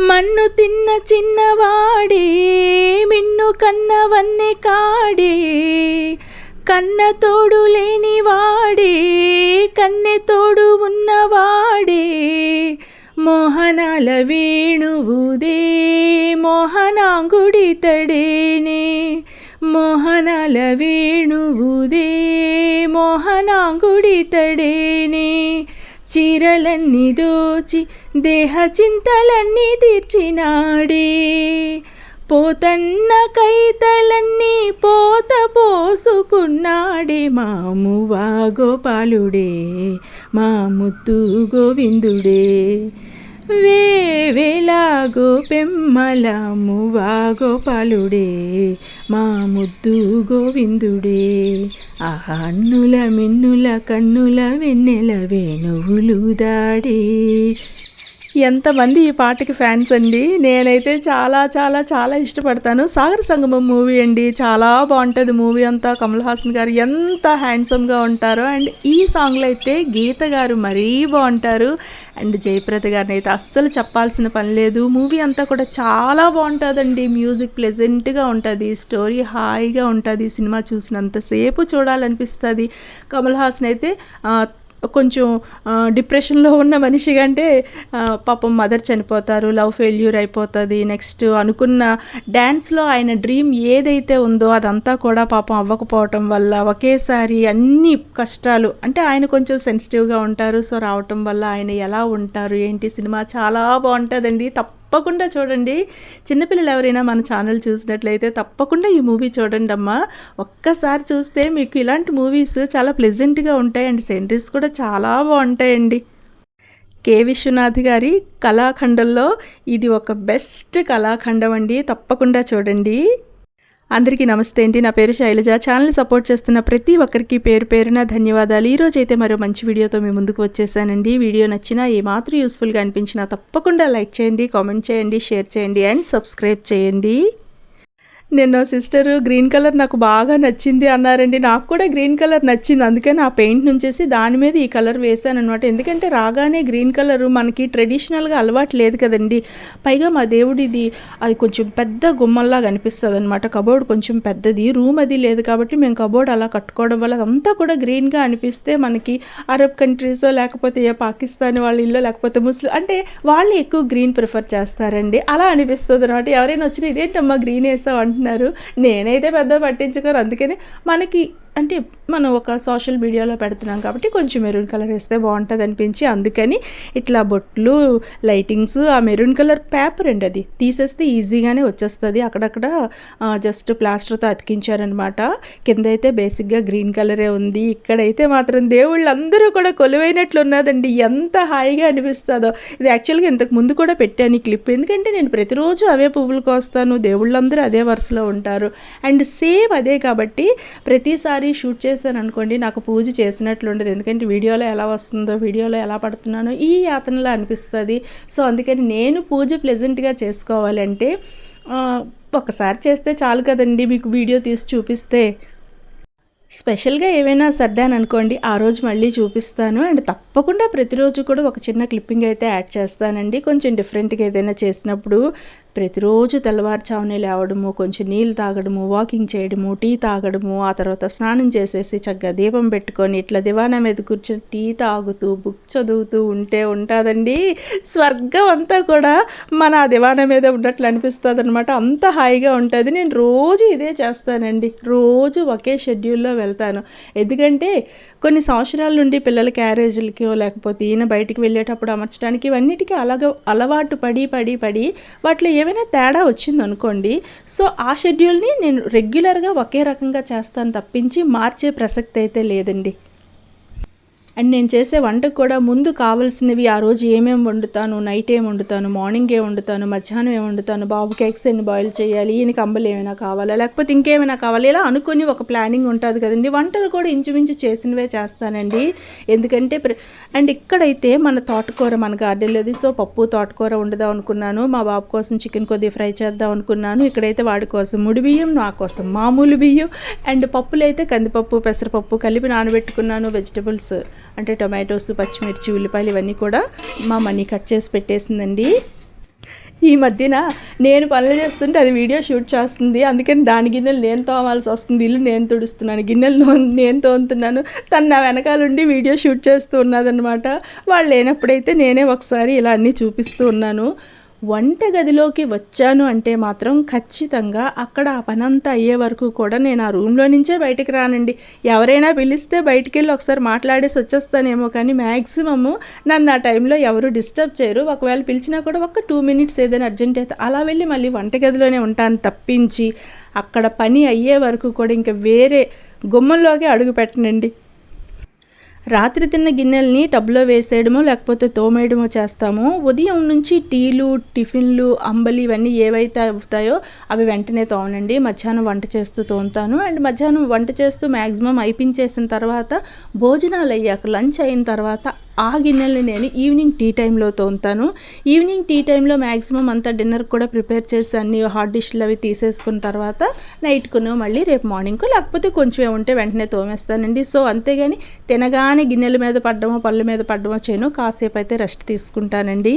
మన్ను తిన్న చిన్నవాడే మిన్ను కన్నవన్నే కాడే. కన్న తోడు లేని వాడే కన్నె తోడు ఉన్నవాడే. మోహనాల వేణువుదే మోహనాంగుడి తడేనే. మోహనాల వేణువుదే మోహనాంగుడి తడేనే. చీరలన్నీ దోచి దేహ చింతలన్నీ తీర్చినాడే. పోతన్న కైతలన్నీ పోత పోసుకున్నాడే మామువా గోపాలుడే మా ముత్తు గోవిందుడే. వేవేలా గోపెమ్మల మువా గోపాలుడే మా ముద్దు గోవిందుడే. ఆహా అన్నుల మిన్నుల కన్నుల వెన్నెల వేణువులు దాడే. ఎంతమంది ఈ పాటకి ఫ్యాన్స్ అండి? నేనైతే చాలా చాలా చాలా ఇష్టపడతాను. సాగర సంగమం మూవీ అండి. చాలా బాగుంటుంది మూవీ అంతా. కమల్ హాసన్ గారు ఎంత హ్యాండ్సమ్గా ఉంటారో. అండ్ ఈ సాంగ్లో అయితే గీత గారు మరీ బాగుంటారు. అండ్ జయప్రద గారిని అయితే అస్సలు చెప్పాల్సిన పని లేదు. మూవీ అంతా కూడా చాలా బాగుంటుందండి. మ్యూజిక్ ప్లెజెంట్గా ఉంటుంది. స్టోరీ హాయిగా ఉంటుంది. సినిమా చూసినంతసేపు చూడాలనిపిస్తుంది. కమల్ హాసన్ అయితే కొంచెం డిప్రెషన్లో ఉన్న మనిషి కంటే పాపం మదర్ చనిపోతారు లవ్ ఫెయిల్యూర్ అయిపోతుంది. నెక్స్ట్ అనుకున్న డ్యాన్స్లో ఆయన డ్రీమ్ ఏదైతే ఉందో అదంతా కూడా పాపం అవ్వకపోవటం వల్ల ఒకేసారి అన్ని కష్టాలు అంటే ఆయన కొంచెం సెన్సిటివ్గా ఉంటారు. సో రావటం వల్ల ఆయన ఎలా ఉంటారు? ఏంటి? సినిమా చాలా బాగుంటుందండి. తప్పకుండా చూడండి. చిన్నపిల్లలు ఎవరైనా మన ఛానల్ చూసినట్లయితే తప్పకుండా ఈ మూవీ చూడండి అమ్మా. ఒక్కసారి చూస్తే మీకు ఇలాంటి మూవీస్ చాలా ప్లెజెంట్గా ఉంటాయండి సెంట్రీస్ సెంటరీస్ కూడా చాలా బాగుంటాయండి. కే. విశ్వనాథ్ గారి కళాఖండంలో ఇది ఒక బెస్ట్ కళాఖండం అండి. తప్పకుండా చూడండి. అందరికీ నమస్తే అండి. నా పేరు శైలజ. ఛానల్ సపోర్ట్ చేస్తున్న ప్రతి ఒక్కరికి పేరు పేరున ధన్యవాదాలు. ఈరోజు అయితే మరో మంచి వీడియోతో మీ ముందుకు వచ్చేసానండి. వీడియో నచ్చినా ఏమాత్రం యూస్ఫుల్గా అనిపించినా తప్పకుండా లైక్ చేయండి కామెంట్ చేయండి షేర్ చేయండి అండ్ సబ్స్క్రైబ్ చేయండి. నిన్న సిస్టర్ గ్రీన్ కలర్ నాకు బాగా నచ్చింది అన్నారండి. నాకు కూడా గ్రీన్ కలర్ నచ్చింది. అందుకే నా పెయింట్ నుంచేసి దాని మీద ఈ కలర్ వేసాను అనమాట ఎందుకంటే రాగానే గ్రీన్ కలర్ మనకి ట్రెడిషనల్గా అలవాటు లేదు కదండి. పైగా మా దేవుడిది అది కొంచెం పెద్ద గుమ్మల్లాగా కనిపిస్తుంది అనమాట కబోర్డ్ కొంచెం పెద్దది రూమ్ అది లేదు కాబట్టి మేము కబోర్డ్ అలా కట్టుకోవడం వల్ల అదంతా కూడా గ్రీన్గా అనిపిస్తే మనకి అరబ్ కంట్రీస్ లేకపోతే ఏ పాకిస్తాన్ వాళ్ళ ఇల్లు లేకపోతే ముస్లిం అంటే వాళ్ళు ఎక్కువ గ్రీన్ ప్రిఫర్ చేస్తారండి. అలా అనిపిస్తుంది అనమాట ఎవరైనా వచ్చినా ఇదేంటమ్మా గ్రీన్ వేసావు అంటున్నారు. నేనైతే పెద్ద పట్టించుకోరు అందుకని మనకి అంటే మనం ఒక సోషల్ మీడియాలో పెడుతున్నాం కాబట్టి కొంచెం మెరూన్ కలర్ వేస్తే బాగుంటుంది అనిపించి అందుకని ఇట్లా బొట్లు లైటింగ్స్ ఆ మెరూన్ కలర్ పేపర్ అండి అది. తీసేస్తే ఈజీగానే వచ్చేస్తుంది. అక్కడక్కడ జస్ట్ ప్లాస్టర్తో అతికించారనమాట కింద అయితే బేసిక్గా గ్రీన్ కలరే ఉంది. ఇక్కడైతే మాత్రం దేవుళ్ళు అందరూ కూడా కొలువైనట్లు ఉన్నదండి. ఎంత హాయిగా అనిపిస్తుందో. ఇది యాక్చువల్గా ఇంతకు ముందు కూడా పెట్టాను ఈ క్లిప్ ఎందుకంటే నేను ప్రతిరోజు అవే పువ్వులు కోస్తాను. దేవుళ్ళందరూ అదే వరుసలో ఉంటారు. అండ్ సేమ్ అదే కాబట్టి ప్రతిసారి షూట్ చేశాను అనుకోండి నాకు పూజ చేసినట్లు ఉండదు ఎందుకంటే వీడియోలో ఎలా వస్తుందో వీడియోలో ఎలా పడుతున్నానో ఈ యాతనలో అనిపిస్తుంది. సో అందుకని నేను పూజ ప్లెజెంట్గా చేసుకోవాలంటే ఒకసారి చేస్తే చాలు కదండి మీకు వీడియో తీసి చూపిస్తే. స్పెషల్గా ఏవైనా సర్దాను అనుకోండి ఆ రోజు మళ్ళీ చూపిస్తాను. అండ్ తప్పకుండా ప్రతిరోజు కూడా ఒక చిన్న క్లిప్పింగ్ అయితే యాడ్ చేస్తానండి. కొంచెం డిఫరెంట్గా ఏదైనా చేసినప్పుడు ప్రతిరోజు తెల్లవారుచామునే లేవడము కొంచెం నీళ్ళు తాగడము వాకింగ్ చేయడము టీ తాగడము ఆ తర్వాత స్నానం చేసేసి చక్కగా దీపం పెట్టుకొని ఇట్లా దివానా మీద కూర్చొని టీ తాగుతూ బుక్ చదువుతూ ఉంటే ఉంటుందండి. స్వర్గం అంతా కూడా మన ఆ దివానా మీద ఉన్నట్లు అనిపిస్తుంది అనమాట అంత హాయిగా ఉంటుంది. నేను రోజు ఇదే చేస్తానండి. రోజు ఒకే షెడ్యూల్లో వెళ్తాను. ఎందుకంటే కొన్ని సంవత్సరాల నుండి పిల్లల క్యారేజీలకో లేకపోతే ఈయన బయటికి వెళ్ళేటప్పుడు అమర్చడానికి ఇవన్నిటికీ అలాగ అలవాటు పడి పడి పడి వాటిలో ఏమైనా తేడా వచ్చింది అనుకోండి సో ఆ షెడ్యూల్ని నేను రెగ్యులర్గా ఒకే రకంగా చేస్తాను తప్పించి మార్చే ప్రసక్తి అయితే లేదండి. అండ్ నేను చేసే వంటకు కూడా ముందు కావాల్సినవి ఆ రోజు ఏమేమి వండుతాను నైట్ ఏం వండుతాను మార్నింగ్ ఏం వండుతాను మధ్యాహ్నం ఏం వండుతాను బాబుకి ఎగ్స్ ఎన్ని బాయిల్ చేయాలి ఈయన కంబలు ఏమైనా కావాలా లేకపోతే ఇంకేమైనా కావాలి ఇలా అనుకుని ఒక ప్లానింగ్ ఉంటుంది కదండి. వంటలు కూడా ఇంచుమించు చేసినవే చేస్తానండి. ఎందుకంటే అండ్ ఇక్కడైతే మన తోటకూర మన గార్డెన్లోది. సో పప్పు తోటకూర వండుదాం అనుకున్నాను. మా బాబు కోసం చికెన్ కొద్దిగా ఫ్రై చేద్దాం అనుకున్నాను. ఇక్కడైతే వాడి కోసం ముడి బియ్యం నా కోసం మామూలు బియ్యం అండ్ పప్పులు అయితే కందిపప్పు పెసరపప్పు కలిపి నానబెట్టుకున్నాను. వెజిటబుల్స్ అంటే టొమాటోస్ పచ్చిమిర్చి ఉల్లిపాయలు ఇవన్నీ కూడా మా మనీ కట్ చేసి పెట్టేసిందండి. ఈ మధ్యన నేను పనులు చేస్తుంటే అది వీడియో షూట్ చేస్తుంది. అందుకని దాని గిన్నెలు నేను తోమాల్సి వస్తుంది. ఇల్లు నేను తుడుస్తున్నాను. గిన్నెలు నేను తోముతున్నాను. తను నా వెనకాలండి వీడియో షూట్ చేస్తూ ఉన్నదనమాట వాళ్ళు లేనప్పుడైతే నేనే ఒకసారి ఇలా అన్నీ చూపిస్తూ ఉన్నాను. వంట గదిలోకి వచ్చాను అంటే మాత్రం ఖచ్చితంగా అక్కడ ఆ పనంతా అయ్యే వరకు కూడా నేను ఆ రూమ్లో నుంచే బయటికి రానండి. ఎవరైనా పిలిస్తే బయటికి వెళ్ళి ఒకసారి మాట్లాడేసి వచ్చేస్తానేమో కానీ మ్యాక్సిమము నన్ను ఆ టైంలో ఎవరు డిస్టర్బ్ చేయరు. ఒకవేళ పిలిచినా కూడా ఒక టూ మినిట్స్ ఏదైనా అర్జెంట్ అయితే అలా వెళ్ళి మళ్ళీ వంటగదిలోనే ఉంటాను తప్పించి అక్కడ పని అయ్యే వరకు కూడా ఇంకా వేరే గుమ్మంలోకి అడుగు పెట్టనండి. రాత్రి తిన్న గిన్నెల్ని టబ్లో వేసేయడమో లేకపోతే తోమేయడమో చేస్తాము ఉదయం నుంచి టీలు టిఫిన్లు అంబలి ఇవన్నీ ఏవైతే అవుతాయో అవి వెంటనే తోమనండి. మధ్యాహ్నం వంట చేస్తూ తోముతాను. అండ్ మధ్యాహ్నం వంట చేస్తూ మ్యాక్సిమం అయిపించేసిన తర్వాత భోజనాలు అయ్యాక లంచ్ అయిన తర్వాత ఆ గిన్నెల్ని నేను ఈవినింగ్ టీ టైంలో తోముతాను. ఈవినింగ్ టీ టైంలో మ్యాక్సిమం అంతా డిన్నర్ కూడా ప్రిపేర్ చేసి అన్ని హాట్ డిష్లు అవి తీసేసుకున్న తర్వాత నైట్కును మళ్ళీ రేపు మార్నింగ్కు లేకపోతే కొంచెమే ఉంటే వెంటనే తోమేస్తానండి. సో అంతేగాని తినగానే గిన్నెల మీద పడ్డమో పళ్ళ మీద పడ్డమో చేయను కాసేపు అయితే రెస్ట్ తీసుకుంటానండి.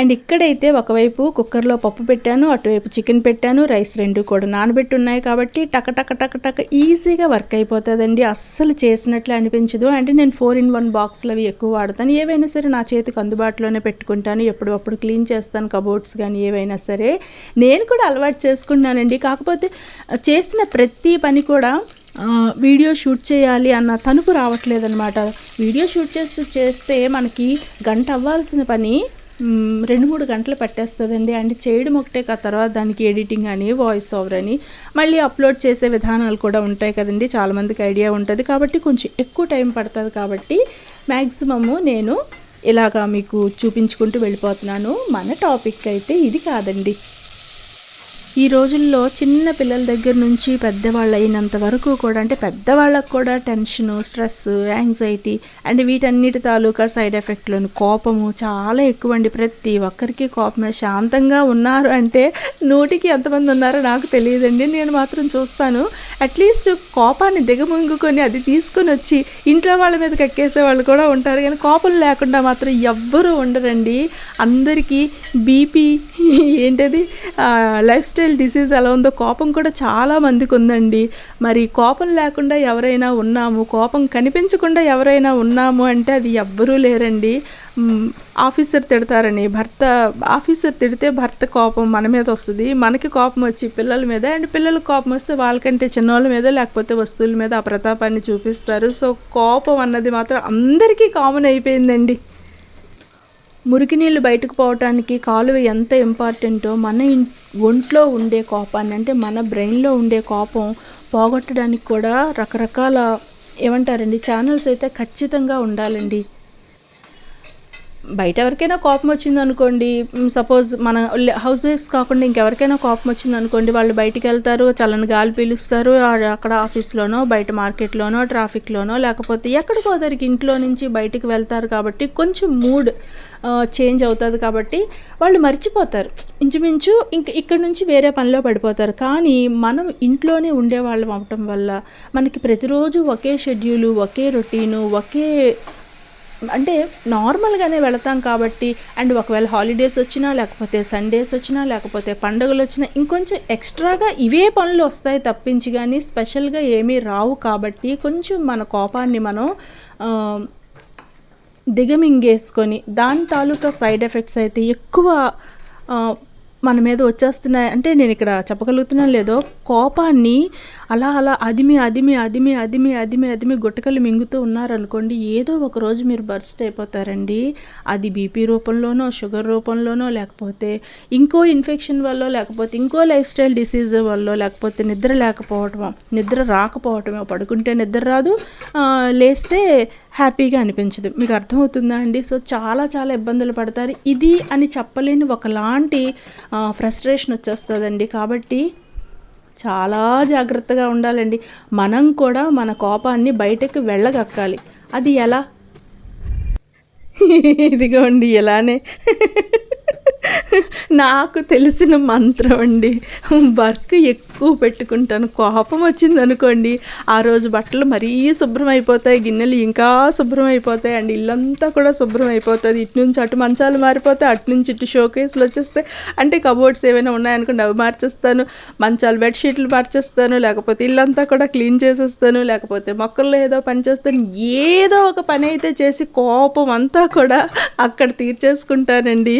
అండ్ ఇక్కడైతే ఒకవైపు కుక్కర్లో పప్పు పెట్టాను అటువైపు చికెన్ పెట్టాను రైస్ రెండు కూడా నానబెట్టి ఉన్నాయి కాబట్టి టక టక టక టక ఈజీగా వర్క్ అయిపోతుందండి. అస్సలు చేసినట్లు అనిపించదు. అంటే నేను ఫోర్ ఇన్ వన్ బాక్స్లు అవి ఎక్కువ వాడతాను. ఏవైనా సరే నా చేతికి అందుబాటులోనే పెట్టుకుంటాను. ఎప్పుడప్పుడు క్లీన్ చేస్తాను కబోర్డ్స్ కానీ ఏవైనా సరే. నేను కూడా అలవాటు చేసుకున్నానండి. కాకపోతే చేసిన ప్రతి పని కూడా వీడియో షూట్ చేయాలి అన్న తనుపు రావట్లేదన్నమాట. వీడియో షూట్ చేస్తూ చేస్తే మనకి గంట అవ్వాల్సిన పని రెండు మూడు గంటలు పట్టేస్తుందండి. అండ్ చేయడం ఒకటే కాదు తర్వాత దానికి ఎడిటింగ్ అని వాయిస్ ఓవర్ అని మళ్ళీ అప్లోడ్ చేసే విధానాలు కూడా ఉంటాయి కదండి. చాలామందికి ఐడియా ఉంటుంది. కాబట్టి కొంచెం ఎక్కువ టైం పడుతుంది కాబట్టి మ్యాక్సిమము నేను ఇలాగా మీకు చూపించుకుంటూ వెళ్ళిపోతున్నాను. మన టాపిక్ అయితే ఇది కాదండి. ఈ రోజుల్లో చిన్న పిల్లల దగ్గర నుంచి పెద్దవాళ్ళు అయినంత వరకు కూడా అంటే పెద్దవాళ్ళకు కూడా టెన్షను స్ట్రెస్ యాంగ్జైటీ అండ్ వీటన్నిటి తాలూకా సైడ్ ఎఫెక్ట్లను కోపము చాలా ఎక్కువ అండి ప్రతి ఒక్కరికి కోపమే. శాంతంగా ఉన్నారు అంటే నూటికి ఎంతమంది ఉన్నారో నాకు తెలియదండి. నేను మాత్రం చూస్తాను. అట్లీస్ట్ కోపాన్ని దిగముంగుకొని అది తీసుకొని వచ్చి ఇంట్లో వాళ్ళ మీద కక్కేసే వాళ్ళు కూడా ఉంటారు. కానీ కోపం లేకుండా మాత్రం ఎవ్వరూ ఉండరండి. అందరికీ బీపీ ఏంటది? లైఫ్ స్టైల్ డిసీజ్ ఎలా ఉందో కోపం కూడా చాలా మందికి ఉందండి. మరి కోపం లేకుండా ఎవరైనా ఉన్నాము కోపం కనిపించకుండా ఎవరైనా ఉన్నాము అంటే అది ఎవ్వరూ లేరండి. ఆఫీసర్ తిడతారని భర్త ఆఫీసర్ తిడితే భర్త కోపం మన మీద వస్తుంది మనకి కోపం వచ్చి పిల్లల మీద అండ్ పిల్లలకు కోపం వస్తే వాళ్ళకంటే చిన్నవాళ్ళ మీద లేకపోతే వస్తువుల మీద ఆ ప్రతాపాన్ని చూపిస్తారు. సో కోపం అన్నది మాత్రం అందరికీ కామన్ అయిపోయిందండి. మురికి నీళ్ళు బయటకు పోవటానికి కాలువ ఎంత ఇంపార్టెంటో మన ఒంట్లో ఉండే కోపాన్ని అంటే మన బ్రెయిన్లో ఉండే కోపం పోగొట్టడానికి కూడా రకరకాల ఏమంటారండి ఛానల్స్ అయితే ఖచ్చితంగా ఉండాలండి. బయట ఎవరికైనా కోపం వచ్చింది అనుకోండి సపోజ్ మన హౌస్ వైఫ్స్ కాకుండా ఇంకెవరికైనా కోపం వచ్చింది అనుకోండి వాళ్ళు బయటికి వెళ్తారు చల్లని గాలి పీలుస్తారు అక్కడ ఆఫీస్లోనో బయట మార్కెట్లోనో ట్రాఫిక్లోనో లేకపోతే ఎక్కడికో దగ్గరికి ఇంట్లో నుంచి బయటికి వెళ్తారు కాబట్టి కొంచెం మూడ్ చేంజ్ అవుతుంది కాబట్టి వాళ్ళు మర్చిపోతారు. ఇంచుమించు ఇంక ఇక్కడ నుంచి వేరే పనిలో పడిపోతారు. కానీ మనం ఇంట్లోనే ఉండేవాళ్ళం అవటం వల్ల మనకి ప్రతిరోజు ఒకే షెడ్యూలు ఒకే రొటీను ఒకే అంటే నార్మల్గానే వెళతాం కాబట్టి అండ్ ఒకవేళ హాలిడేస్ వచ్చినా లేకపోతే సండేస్ వచ్చినా లేకపోతే పండుగలు వచ్చినా ఇంకొంచెం ఎక్స్ట్రాగా ఇవే పనులు వస్తాయి తప్పించి కానీ స్పెషల్గా ఏమీ రావు కాబట్టి కొంచెం మన కోపాన్ని మనం దిగమింగేసుకొని దాని తాలూకా సైడ్ ఎఫెక్ట్స్ అయితే ఎక్కువ మన మీద వచ్చేస్తున్నాయి. అంటే నేను ఇక్కడ చెప్పగలుగుతున్నాను లేదో కోపాన్ని అలా అలా అదిమి అదిమి అదిమి అదిమి అదిమి అదిమి గుట్టకలు మింగుతూ ఉన్నారనుకోండి ఏదో ఒక రోజు మీరు బర్స్ట్ అయిపోతారండి. అది బీపీ రూపంలోనో షుగర్ రూపంలోనో లేకపోతే ఇంకో ఇన్ఫెక్షన్ వల్ల లేకపోతే ఇంకో లైఫ్ స్టైల్ డిసీజ్ వల్ల లేకపోతే నిద్ర లేకపోవటమో నిద్ర రాకపోవటమో పడుకుంటే నిద్ర రాదు లేస్తే హ్యాపీగా అనిపించదు. మీకు అర్థమవుతుందా అండి? సో చాలా చాలా ఇబ్బందులు పడతారు. ఇది అని చెప్పలేని ఒకలాంటి ఫ్రస్ట్రేషన్ వచ్చేస్తుందండి. కాబట్టి చాలా జాగ్రత్తగా ఉండాలండి. మనం కూడా మన కోపాన్ని బయటకు వెళ్ళగక్కాలి. అది ఎలా? ఇదిగోండి ఇలానే. నాకు తెలిసిన మంత్రం అండి వర్క్ ఎక్కువ పెట్టుకుంటాను. కోపం వచ్చింది అనుకోండి ఆ రోజు బట్టలు మరీ శుభ్రం అయిపోతాయి గిన్నెలు ఇంకా శుభ్రం అయిపోతాయి అండి. ఇల్లంతా కూడా శుభ్రం అయిపోతుంది ఇటు నుంచి అటు మంచాలు మారిపోతాయి అటు నుంచి ఇటు షోకేసులు వచ్చేస్తాయి. అంటే కబోర్డ్స్ ఏమైనా ఉన్నాయనుకోండి అవి మార్చేస్తాను. మంచాలు బెడ్షీట్లు మార్చేస్తాను. లేకపోతే ఇల్లంతా కూడా క్లీన్ చేసేస్తాను. లేకపోతే మొక్కల్లో ఏదో పని చేస్తాను. ఏదో ఒక పని అయితే చేసి కోపం అంతా కూడా అక్కడ తీర్చేసుకుంటానండి.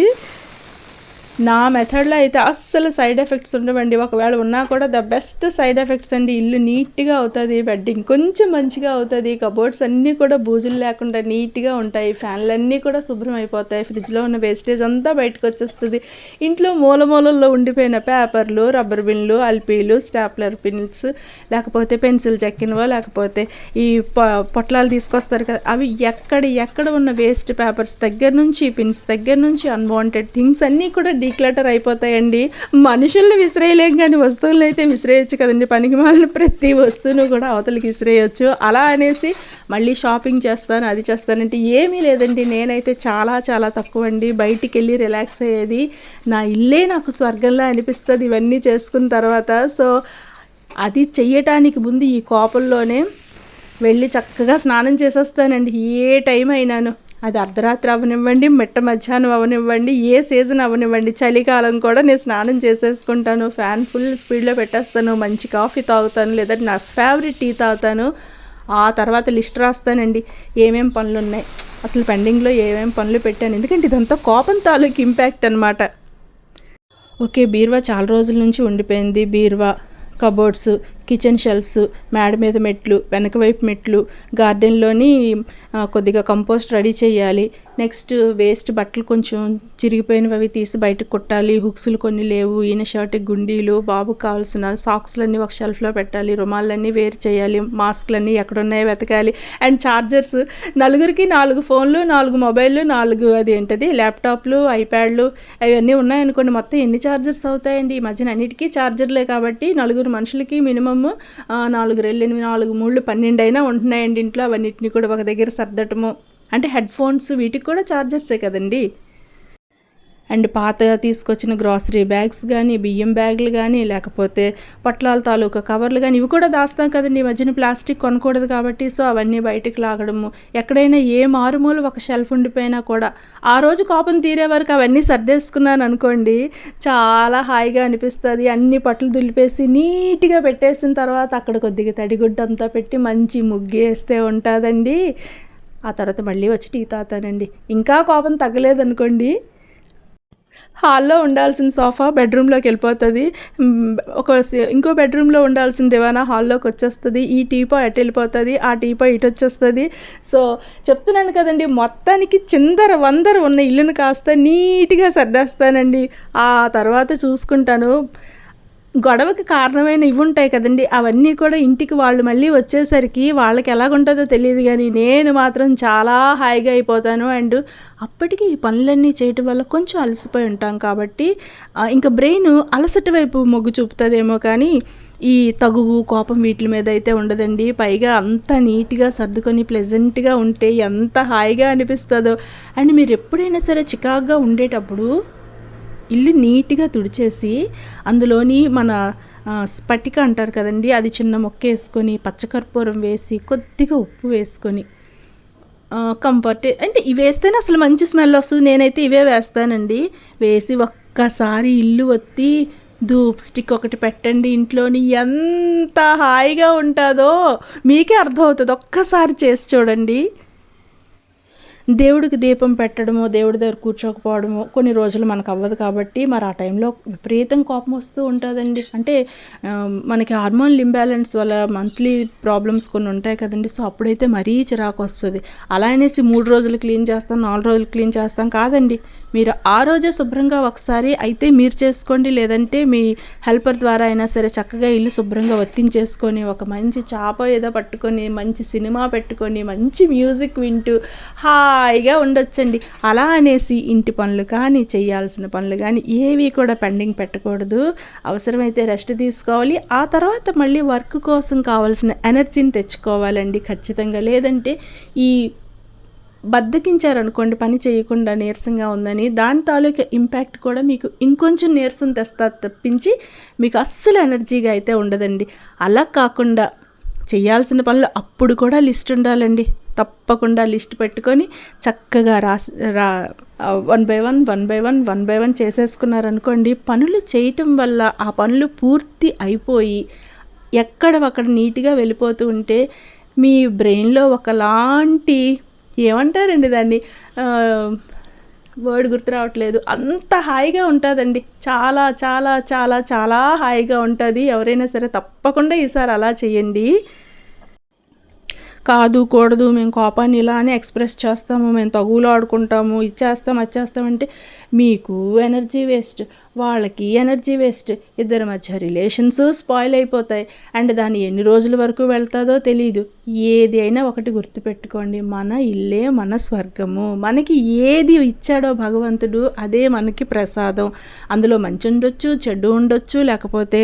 నా మెథడ్లో అయితే అస్సలు సైడ్ ఎఫెక్ట్స్ ఉండవండి. ఒకవేళ ఉన్నా కూడా ద బెస్ట్ సైడ్ ఎఫెక్ట్స్ అండి. ఇల్లు నీట్గా అవుతుంది బెడ్డింగ్ కొంచెం మంచిగా అవుతుంది కబోర్డ్స్ అన్నీ కూడా బూజులు లేకుండా నీట్గా ఉంటాయి ఫ్యాన్లు అన్నీ కూడా శుభ్రం అయిపోతాయి ఫ్రిడ్జ్లో ఉన్న వేస్టేజ్ అంతా బయటకు వచ్చేస్తుంది. ఇంట్లో మూల మూలల్లో ఉండిపోయిన పేపర్లు రబ్బర్ బిన్లు అల్పీలు స్టాప్లర్ పిన్స్ లేకపోతే పెన్సిల్ చెక్కినవో లేకపోతే ఈ పొట్లాలు తీసుకొస్తారు కదా అవి ఎక్కడ ఎక్కడ ఉన్న వేస్ట్ పేపర్స్ దగ్గర నుంచి పిన్స్ దగ్గర నుంచి అన్వాంటెడ్ థింగ్స్ అన్నీ కూడా డీక్లటర్ అయిపోతాయండి. మనుషుల్ని విసిరేయలేం కానీ వస్తువులను అయితే విసిరేయచ్చు కదండి. పనికి మాలిన ప్రతి వస్తువును కూడా అవతలకి విసిరేయచ్చు. అలా అనేసి మళ్ళీ షాపింగ్ చేస్తాను అది చేస్తానంటే ఏమీ లేదండి. నేనైతే చాలా చాలా తక్కువ అండి బయటికి వెళ్ళి రిలాక్స్ అయ్యేది నా ఇల్లే నాకు స్వర్గంలా అనిపిస్తుంది ఇవన్నీ చేసుకున్న తర్వాత. సో అది చెయ్యటానికి ముందు ఈ కోపంలోనే వెళ్ళి చక్కగా స్నానం చేసేస్తానండి. ఏ టైం అయినాను. అది అర్ధరాత్రి అవనివ్వండి మిట్ట మధ్యాహ్నం అవనివ్వండి ఏ సీజన్ అవనివ్వండి చలికాలం కూడా నేను స్నానం చేసేసుకుంటాను ఫ్యాన్ ఫుల్ స్పీడ్లో పెట్టేస్తాను మంచి కాఫీ తాగుతాను లేదంటే నా ఫేవరెట్ టీ తాగుతాను. ఆ తర్వాత లిస్ట్ రాస్తానండి ఏమేం పనులు ఉన్నాయి అసలు పెండింగ్లో ఏమేం పనులు పెట్టాను ఎందుకంటే ఇదంతా కోపం తాలూకు ఇంపాక్ట్ అనమాట ఓకే బీరువా చాలా రోజుల నుంచి ఉండిపోయింది బీరువా కబోర్డ్స్ కిచెన్ షెల్ఫ్స్ మేడ మీద మెట్లు వెనక వైపు మెట్లు గార్డెన్లోని కొద్దిగా కంపోస్ట్ రెడీ చేయాలి. నెక్స్ట్ వేస్ట్ బట్టలు కొంచెం చిరిగిపోయినవి అవి తీసి బయటకు కుట్టాలి. హుక్స్లు కొన్ని లేవు. ఈయన షర్ట్కి గుండీలు బాబుకు కావాల్సిన సాక్స్లన్నీ ఒక షెల్ఫ్లో పెట్టాలి. రుమాలన్నీ వేరు చేయాలి. మాస్క్లన్నీ ఎక్కడున్నాయో వెతకాలి. అండ్ ఛార్జర్స్ నలుగురికి నాలుగు ఫోన్లు నాలుగు మొబైల్లు నాలుగు అది ఏంటది? ల్యాప్టాప్లు ఐప్యాడ్లు అవన్నీ ఉన్నాయనుకోండి. మొత్తం ఎన్ని ఛార్జర్స్ అవుతాయండి? ఈ మధ్యన అన్నిటికీ ఛార్జర్లే కాబట్టి నలుగురు మనుషులకి మినిమమ్ నాలుగు రెండు ఎనిమిది నాలుగు మూడు పన్నెండు అయినా ఉంటున్నాయండి ఇంట్లో అవన్నిటిని కూడా ఒక దగ్గర సర్దటము. అంటే హెడ్ ఫోన్స్ వీటికి కూడా ఛార్జర్సే కదండి? అండ్ పాతగా తీసుకొచ్చిన గ్రాసరీ బ్యాగ్స్ కానీ బియ్యం బ్యాగులు కానీ లేకపోతే పొట్లాల తాలూకా కవర్లు కానీ ఇవి కూడా దాస్తాం కదండి. ఈ మధ్యన ప్లాస్టిక్ కొనకూడదు కాబట్టి సో అవన్నీ బయటికి లాగడము. ఎక్కడైనా ఏ మారుమూల ఒక షెల్ఫ్ ఉండిపోయినా కూడా ఆ రోజు కోపం తీరే వరకు అవన్నీ సర్దేసుకున్నాను అనుకోండి చాలా హాయిగా అనిపిస్తుంది. అన్ని పట్లు దులిపేసి నీట్గా పెట్టేసిన తర్వాత అక్కడ కొద్దిగా తడిగుడ్డ అంతా పెట్టి మంచి ముగ్గేస్తే ఉంటుందండి. ఆ తర్వాత మళ్ళీ వచ్చి టీ తాతానండి ఇంకా కోపం తగ్గలేదనుకోండి హాల్లో ఉండాల్సిన సోఫా బెడ్రూమ్లోకి వెళ్ళిపోతుంది. ఒక ఇంకో బెడ్రూమ్లో ఉండాల్సిన దివానా హాల్లోకి వచ్చేస్తుంది. ఈ టీపో ఎటు వెళ్ళిపోతుంది ఆ టీపో ఇటు వచ్చేస్తుంది. సో చెప్తున్నాను కదండి మొత్తానికి చిందర వందర ఉన్న ఇల్లును కాస్త నీట్గా సర్దేస్తానండి. ఆ తర్వాత చూసుకుంటాను. గొడవకి కారణమైన ఇవి ఉంటాయి కదండి. అవన్నీ కూడా ఇంటికి వాళ్ళు మళ్ళీ వచ్చేసరికి వాళ్ళకి ఎలాగుంటుందో తెలియదు కానీ నేను మాత్రం చాలా హాయిగా అయిపోతాను. అండ్ అప్పటికి ఈ పనులన్నీ చేయటం వల్ల కొంచెం అలసిపోయి ఉంటాం కాబట్టి ఇంకా బ్రెయిన్ అలసట వైపు మొగ్గు చూపుతుందేమో కానీ ఈ తగువు కోపం వీటి మీద అయితే ఉండదండి. పైగా అంత నీట్గా సర్దుకొని ప్లెజెంట్గా ఉంటే ఎంత హాయిగా అనిపిస్తుందో. అండ్ మీరు ఎప్పుడైనా సరే చికాగ్గా ఉండేటప్పుడు ఇల్లు నీట్గా తుడిచేసి అందులోని మన స్పటిక అంటారు కదండి అది చిన్న మొక్క వేసుకొని పచ్చకర్పూరం వేసి కొద్దిగా ఉప్పు వేసుకొని కంఫర్ట్ అంటే ఇవి వేస్తేనే అసలు మంచి స్మెల్ వస్తుంది. నేనైతే ఇవే వేస్తానండి. వేసి ఒక్కసారి ఇల్లు వత్తి ధూప్ స్టిక్ ఒకటి పెట్టండి ఇంట్లోని. ఎంత హాయిగా ఉంటుందో మీకే అర్థమవుతుంది. ఒక్కసారి చేసి చూడండి. దేవుడికి దీపం పెట్టడము దేవుడి దగ్గర కూర్చోకపోవడము కొన్ని రోజులు మనకు అవ్వదు కాబట్టి మరి ఆ టైంలో విపరీతం కోపం వస్తూ ఉంటుందండి. అంటే మనకి హార్మోన్ ఇంబ్యాలెన్స్ వల్ల మంత్లీ ప్రాబ్లమ్స్ కొన్ని ఉంటాయి కదండి. సో అప్పుడైతే మరీ చిరాకు వస్తుంది. అలా అనేసి మూడు రోజులు క్లీన్ చేస్తాం నాలుగు రోజులు క్లీన్ చేస్తాం కాదండి. మీరు ఆ రోజే శుభ్రంగా ఒకసారి అయితే మీరు చేసుకోండి లేదంటే మీ హెల్పర్ ద్వారా అయినా సరే చక్కగా ఇల్లు శుభ్రంగా ఒత్తించేసుకొని ఒక మంచి చాప ఏదో పట్టుకొని మంచి సినిమా పెట్టుకొని మంచి మ్యూజిక్ వింటూ హాయిగా ఉండొచ్చండి. అలా అనేసి ఇంటి పనులు కానీ చేయాల్సిన పనులు కానీ ఏవి కూడా పెండింగ్ పెట్టకూడదు. అవసరమైతే రెస్ట్ తీసుకోవాలి. ఆ తర్వాత మళ్ళీ వర్క్ కోసం కావాల్సిన ఎనర్జీని తెచ్చుకోవాలండి ఖచ్చితంగా. లేదంటే ఈ బద్దకించారనుకోండి పని చేయకుండా నీరసంగా ఉందని దాని తాలూకా ఇంపాక్ట్ కూడా మీకు ఇంకొంచెం నీరసం తెస్తా తప్పించి మీకు అస్సలు ఎనర్జీగా అయితే ఉండదండి. అలా కాకుండా చేయాల్సిన పనులు అప్పుడు కూడా లిస్ట్ ఉండాలండి. తప్పకుండా లిస్ట్ పెట్టుకొని చక్కగా రాసి రా one by one one by one one by one చేసేసుకున్నారనుకోండి పనులు చేయటం వల్ల ఆ పనులు పూర్తి అయిపోయి ఎక్కడ అక్కడ నీట్గా వెళ్ళిపోతూ ఉంటే మీ బ్రెయిన్లో ఒకలాంటి ఏమంటారండి దాన్ని? వర్డ్ గుర్తు రావట్లేదు. అంత హాయిగా ఉంటుందండి. చాలా చాలా చాలా చాలా హాయిగా ఉంటుంది. ఎవరైనా సరే తప్పకుండా ఈసారి అలా చేయండి. కాదు కూడదు మేము కోపాన్ని ఇలా అని ఎక్స్ప్రెస్ చేస్తాము మేము తగులు ఆడుకుంటాము ఇచ్చేస్తాం వచ్చేస్తామంటే మీకు ఎనర్జీ వేస్ట్ వాళ్ళకి ఎనర్జీ వేస్ట్ ఇద్దరి మధ్య రిలేషన్స్ స్పాయిల్ అయిపోతాయి. అండ్ దాన్ని ఎన్ని రోజుల వరకు వెళ్తుందో తెలియదు ఏది అయినా ఒకటి గుర్తుపెట్టుకోండి మన ఇల్లే మన స్వర్గము. మనకి ఏది ఇచ్చాడో భగవంతుడు అదే మనకి ప్రసాదం. అందులో మంచి ఉండొచ్చు చెడు ఉండొచ్చు లేకపోతే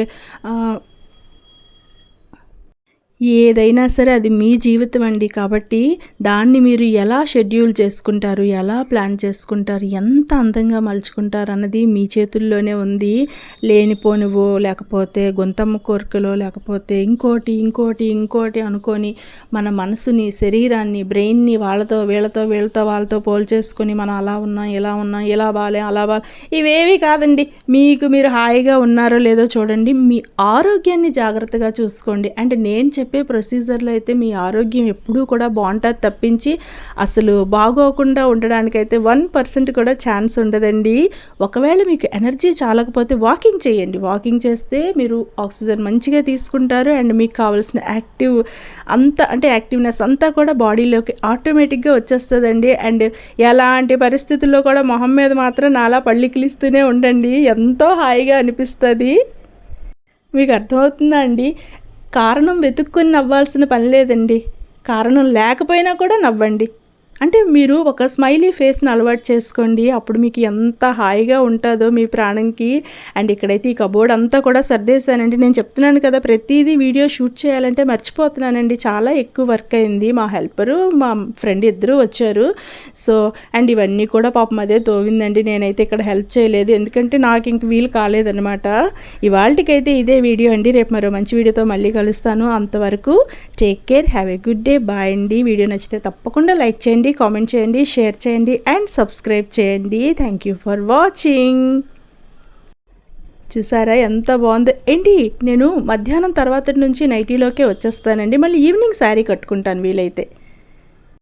ఏదైనా సరే అది మీ జీవితం అండి. కాబట్టి దాన్ని మీరు ఎలా షెడ్యూల్ చేసుకుంటారు? ఎలా ప్లాన్ చేసుకుంటారు? ఎంత అందంగా మలుచుకుంటారు అన్నది మీ చేతుల్లోనే ఉంది. లేనిపోనివో లేకపోతే గొంతమ్మ కోరికలో లేకపోతే ఇంకోటి ఇంకోటి ఇంకోటి అనుకొని మన మనసుని శరీరాన్ని బ్రెయిన్ని వాళ్ళతో వీళ్ళతో వీళ్ళతో వాళ్ళతో పోల్చేసుకొని మనం అలా ఉన్నాం ఇలా ఉన్నాం ఇలా బాలే అలా బాలే ఇవేవి కాదండి. మీకు మీరు హాయిగా ఉన్నారో లేదో చూడండి. మీ ఆరోగ్యాన్ని జాగ్రత్తగా చూసుకోండి. అండ్ నేను చెప్పే ప్రొసీజర్లో అయితే మీ ఆరోగ్యం ఎప్పుడూ కూడా బాగుంటుంది తప్పించి అసలు బాగోకుండా ఉండడానికైతే వన్ పర్సెంట్ కూడా ఛాన్స్ ఉండదండి. ఒకవేళ మీకు ఎనర్జీ చాలకపోతే వాకింగ్ చేయండి. వాకింగ్ చేస్తే మీరు ఆక్సిజన్ మంచిగా తీసుకుంటారు. అండ్ మీకు కావాల్సిన యాక్టివ్ అంతా అంటే యాక్టివ్నెస్ అంతా కూడా బాడీలోకి ఆటోమేటిక్గా వచ్చేస్తుందండి. అండ్ ఎలాంటి పరిస్థితుల్లో కూడా మొహం మీద మాత్రం నాలా పళ్ళికిలిస్తూనే ఉండండి. ఎంతో హాయిగా అనిపిస్తుంది. మీకు అర్థమవుతుందా అండి? కారణం వెతుక్కొని నవ్వాల్సిన పని లేదండి. కారణం లేకపోయినా కూడా నవ్వండి. అంటే మీరు ఒక స్మైలీ ఫేస్ని అలవాటు చేసుకోండి. అప్పుడు మీకు ఎంత హాయిగా ఉంటుందో మీ ప్రాణంకి. అండ్ ఇక్కడైతే ఈ కబోర్డ్ అంతా కూడా సర్దేశానండి. నేను చెప్తున్నాను కదా ప్రతిదీ వీడియో షూట్ చేయాలంటే మర్చిపోతున్నానండి. చాలా ఎక్కువ వర్క్ అయింది. మా హెల్పరు మా ఫ్రెండ్ ఇద్దరు వచ్చారు. సో అండ్ ఇవన్నీ కూడా పాపం అదే తోవిందండి. నేనైతే ఇక్కడ హెల్ప్ చేయలేదు. ఎందుకంటే నాకు ఇంక వీలు కాలేదనమాట ఇవాళకైతే ఇదే వీడియో అండి. రేపు మరో మంచి వీడియోతో మళ్ళీ కలుస్తాను. అంతవరకు take care have a good day bye అండి. వీడియో నచ్చితే తప్పకుండా లైక్ చేయండి. చేయండి కామెంట్ చేయండి షేర్ చేయండి అండ్ సబ్స్క్రైబ్ చేయండి. థ్యాంక్ యూ ఫర్ వాచింగ్ చూసారా ఎంత బాగుందో. ఏంటి నేను మధ్యాహ్నం తర్వాత నుంచి నైటీలోకే వచ్చేస్తానండి. మళ్ళీ ఈవినింగ్ శారీ కట్టుకుంటాను వీలైతే.